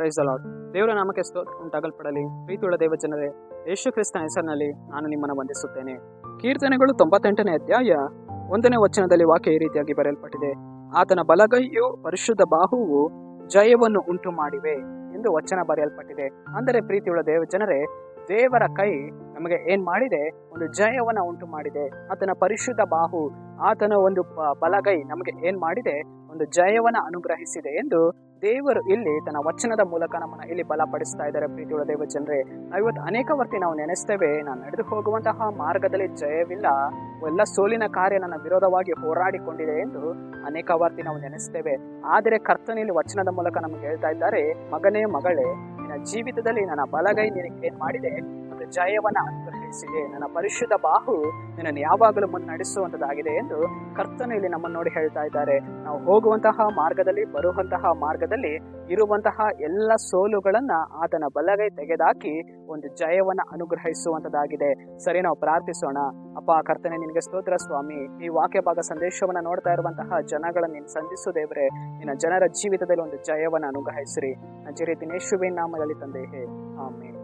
Price ಅಲಾಡ್ ದೇವರ ನಾಮಕ್ಕೆ ಸ್ತೋತ್ರ ಉಂಟಾಗಲ್ಪಡಲಿ. ಪ್ರೀತಿಯುಳ್ಳ ದೇವ ಜನರೇ ಯೇಸು ಕ್ರಿಸ್ತನ ಹೆಸರಿನಲ್ಲಿ ನಾನು ನಿಮ್ಮನ್ನು ವಂದಿಸುತ್ತೇನೆ. ಕೀರ್ತನೆಗಳು ತೊಂಬತ್ತೆಂಟನೇ ಅಧ್ಯಾಯ ಒಂದನೇ ವಚನದಲ್ಲಿ ವಾಕ್ಯ ಈ ರೀತಿಯಾಗಿ ಬರೆಯಲ್ಪಟ್ಟಿದೆ. ಆತನ ಬಲಗೈಯು ಪರಿಶುದ್ಧ ಬಾಹುವು ಜಯವನ್ನು ಉಂಟು ಮಾಡಿವೆ ಎಂದು ವಚನ ಬರೆಯಲ್ಪಟ್ಟಿದೆ. ಅಂದರೆ ಪ್ರೀತಿಯುಳ್ಳ ದೇವ ಜನರೇ ದೇವರ ಕೈ ನಮಗೆ ಏನ್ ಮಾಡಿದೆ? ಒಂದು ಜಯವನ್ನ ಉಂಟು ಮಾಡಿದೆ ಆತನ ಪರಿಶುದ್ಧ ಬಾಹು, ಆತನ ಒಂದು ಬಲಗೈ ನಮಗೆ ಏನ್ ಮಾಡಿದೆ? ಒಂದು ಜಯವನ್ನ ಅನುಗ್ರಹಿಸಿದೆ ಎಂದು ದೇವರು ಇಲ್ಲಿ ತನ್ನ ವಚನದ ಮೂಲಕ ನಮ್ಮನ್ನ ಇಲ್ಲಿ ಬಲಪಡಿಸ್ತಾ ಇದ್ದಾರೆ, ಪ್ರೀತಿಯುಳ್ಳ ದೇವ ಜನರೇ. ಇವತ್ತು ಅನೇಕ ವರ್ತಿ ನಾವು ನೆನೆಸ್ತೇವೆ. ನಾನು ನಡೆದು ಹೋಗುವಂತಹ ಮಾರ್ಗದಲ್ಲಿ ಜಯವಿಲ್ಲ. ಎಲ್ಲ ಸೋಲಿನ ಕಾರ್ಯ ನನ್ನ ವಿರೋಧವಾಗಿ ಹೋರಾಡಿಕೊಂಡಿದೆ ಎಂದು ಅನೇಕ ವರ್ತಿ ನಾವು ನೆನೆಸ್ತೇವೆ. ಆದರೆ ಕರ್ತನೆಯಲ್ಲಿ ವಚನದ ಮೂಲಕ ನಮ್ಗೆ ಹೇಳ್ತಾ ಇದ್ದಾರೆ, ಮಗನೇ ಮಗಳೇ, ನಿನ್ನ ಜೀವಿತದಲ್ಲಿ ನನ್ನ ಬಲಗೈ ನಿನಗೆ ಏನ್ ಮಾಡಿದೆ? ಮತ್ತು ಜಯವನ್ನ ಅನುಗ್ರಹಿಸಿದೆ ನನ್ನ ಪರಿಶುದ್ಧ ಬಾಹು ನಿನ್ನನ್ನು ಯಾವಾಗಲೂ ಮುನ್ನಡೆಸುವಂತದ್ದಾಗಿದೆ ಎಂದು ಕರ್ತನು ಇಲ್ಲಿ ನಮ್ಮನ್ನು ನೋಡಿ ಹೇಳ್ತಾ ಇದ್ದಾರೆ. ನಾವು ಹೋಗುವಂತಹ ಮಾರ್ಗದಲ್ಲಿ, ಬರುವಂತಹ ಮಾರ್ಗದಲ್ಲಿ ಇರುವಂತಹ ಎಲ್ಲ ಸೋಲುಗಳನ್ನ ಆತನ ಬಲಗೈ ತೆಗೆದಾಕಿ ಒಂದು ಜಯವನ್ನ ಅನುಗ್ರಹಿಸುವಂತದ್ದಾಗಿದೆ ಸರಿ, ನಾವು ಪ್ರಾರ್ಥಿಸೋಣ. ಅಪ್ಪ, ಕರ್ತನೆ, ನಿನಗೆ ಸ್ತೋತ್ರ ಸ್ವಾಮಿ. ಈ ವಾಕ್ಯ ಭಾಗ ಸಂದೇಶವನ್ನ ನೋಡ್ತಾ ಇರುವಂತಹ ಜನಗಳನ್ನ ನೀನು ಸಂಧಿಸು ದೇವ್ರೆ. ಜನರ ಜೀವಿತದಲ್ಲಿ ಒಂದು ಜಯವನ್ನ ಅನುಗ್ರಹಿಸ್ರಿ. ನಜರಿ ದಿನೇಶುವಿನ ನಾಮದಲ್ಲಿ ತಂದೆ ಹೇ ಆಮೇಲೆ